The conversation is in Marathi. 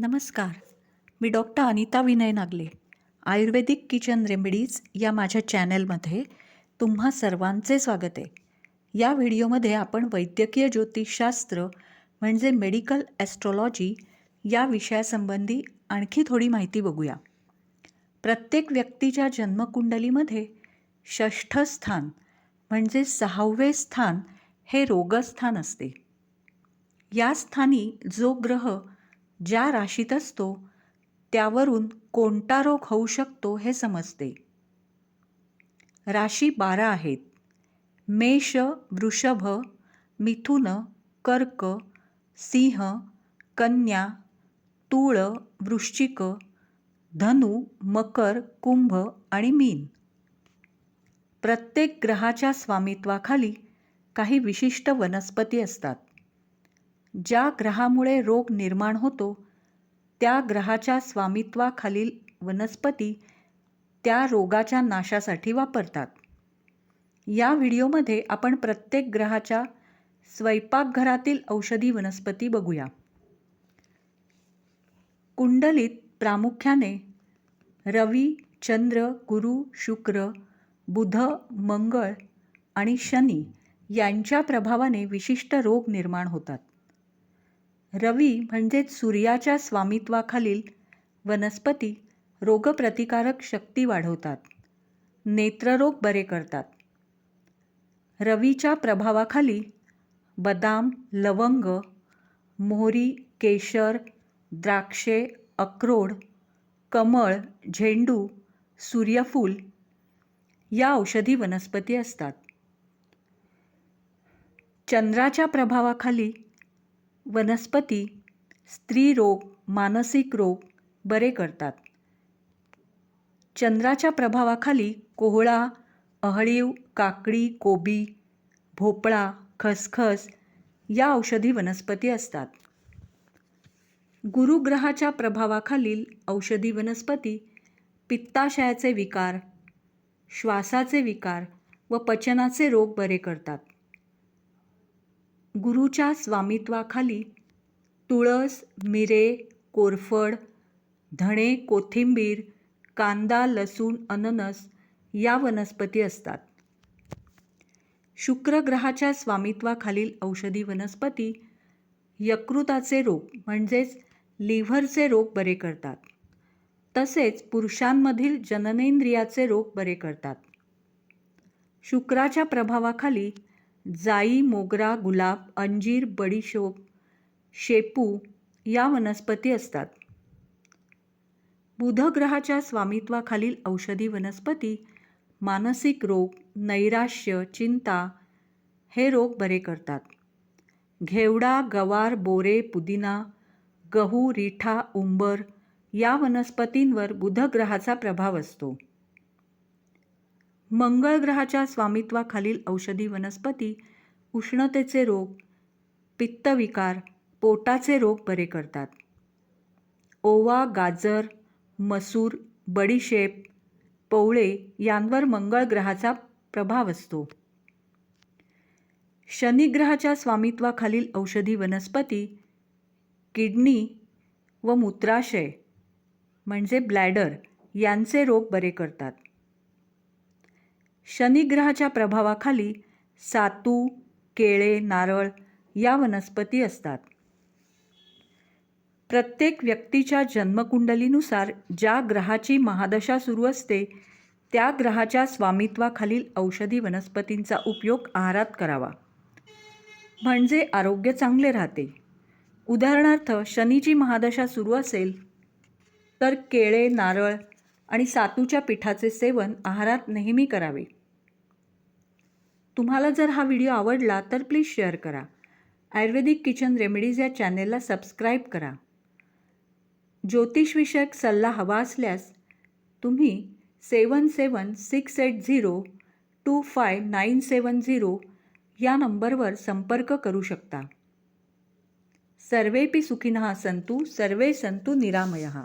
नमस्कार. मी doctor Anita Vinay Nagle. Ayurvedic kitchen remedies या माझ्या चॅनलमध्ये तुम्हा सर्वांचे स्वागत आहे. या व्हिडिओमध्ये आपण वैद्यकीय ज्योतिषशास्त्र म्हणजे मेडिकल ॲस्ट्रॉलॉजी या विषयासंबंधी आणखी थोडी माहिती बघूया. प्रत्येक व्यक्तीच्या जन्मकुंडलीमध्ये षष्ठ स्थान म्हणजे सहावे स्थान हे रोगस्थान असते. या स्थानी जो ग्रह ज्या राशीत असतो त्यावरून कोणता रोग होऊ शकतो हे समजते. राशी बारा आहेत. मेष वृषभ मिथुन कर्क सिंह कन्या तुळ वृश्चिक धनु मकर कुंभ आणि मीन. प्रत्येक ग्रहाच्या स्वामित्वाखाली काही विशिष्ट वनस्पती असतात. ज्या ग्रहामुळे रोग निर्माण होतो त्या ग्रहाच्या स्वामित्वाखालील वनस्पती त्या रोगाच्या नाशासाठी वापरतात. या व्हिडिओमध्ये आपण प्रत्येक ग्रहाच्या स्वयंपाकघरातील औषधी वनस्पती बघूया. कुंडलीत प्रामुख्याने रवी चंद्र गुरु शुक्र बुध मंगळ आणि शनी यांच्या प्रभावाने विशिष्ट रोग निर्माण होतात. रवी म्हणजेच सूर्याच्या स्वामित्वाखालील वनस्पती रोगप्रतिकारक शक्ती वाढवतात. नेत्ररोग बरे करतात. रवीच्या प्रभावाखाली बदाम लवंग मोहरी केशर द्राक्षे अक्रोड कमळ झेंडू सूर्यफूल या औषधी वनस्पती असतात. चंद्राच्या प्रभावाखाली वनस्पती स्त्रीरोग मानसिक रोग बरे करतात. चंद्राच्या प्रभावाखाली कोहळा अहळीव काकडी कोबी भोपळा खसखस या औषधी वनस्पती असतात. गुरुग्रहाच्या प्रभावाखालील औषधी वनस्पती पित्ताशयाचे विकार श्वासाचे विकार व पचनाचे रोग बरे करतात. गुरुच्या स्वामित्वाखाली तुळस मिरे कोरफड धणे कोथिंबीर कांदा लसूण अननस या वनस्पती असतात. शुक्रग्रहाच्या स्वामित्वाखालील औषधी वनस्पती यकृताचे रोग म्हणजेच लिव्हरचे रोग बरे करतात. तसेच पुरुषांमधील जननेंद्रियाचे रोग बरे करतात. शुक्राच्या प्रभावाखाली जाई मोगरा गुलाब अंजीर बडीशोप शेपू या वनस्पती असतात. बुधग्रहाच्या स्वामित्वाखालील औषधी वनस्पती मानसिक रोग नैराश्य चिंता हे रोग बरे करतात. घेवडा गवार बोरे पुदिना गहू रिठा उंबर या वनस्पतींवर बुधग्रहाचा प्रभाव असतो. मंगळ ग्रहाच्या स्वामित्वाखालील औषधी वनस्पती उष्णतेचे रोग पित्तविकार पोटाचे रोग बरे करतात. ओवा गाजर मसूर बडीशेप पवळे यांवर मंगळ ग्रहाचा प्रभाव असतो. शनिग्रहाच्या स्वामित्वाखालील औषधी वनस्पती किडनी व मूत्राशय म्हणजे ब्लॅडर यांचे रोग बरे करतात. शनिग्रहाच्या प्रभावाखाली सातू केळे नारळ या वनस्पती असतात. प्रत्येक व्यक्तीच्या जन्मकुंडलीनुसार ज्या ग्रहाची महादशा सुरू असते त्या ग्रहाच्या स्वामित्वाखालील औषधी वनस्पतींचा उपयोग आहारात करावा. म्हणजे आरोग्य चांगले राहते. उदाहरणार्थ शनीची महादशा सुरू असेल तर केळे नारळ आणि सातूच्या पिठाचे सेवन आहारात नेहमी करावे. तुम्हाला जर हा व्हिडिओ आवडला तर प्लीज शेअर करा. आयुर्वेदिक किचन रेमेडीज या चॅनेलला सबस्क्राईब करा. ज्योतिषविषयक सल्ला हवा असल्यास तुम्ही seven seven six eight zero two five nine seven zero या नंबरवर संपर्क करू शकता. सर्वेपि सुखिनः सन्तु सर्वे सन्तु निरामयः.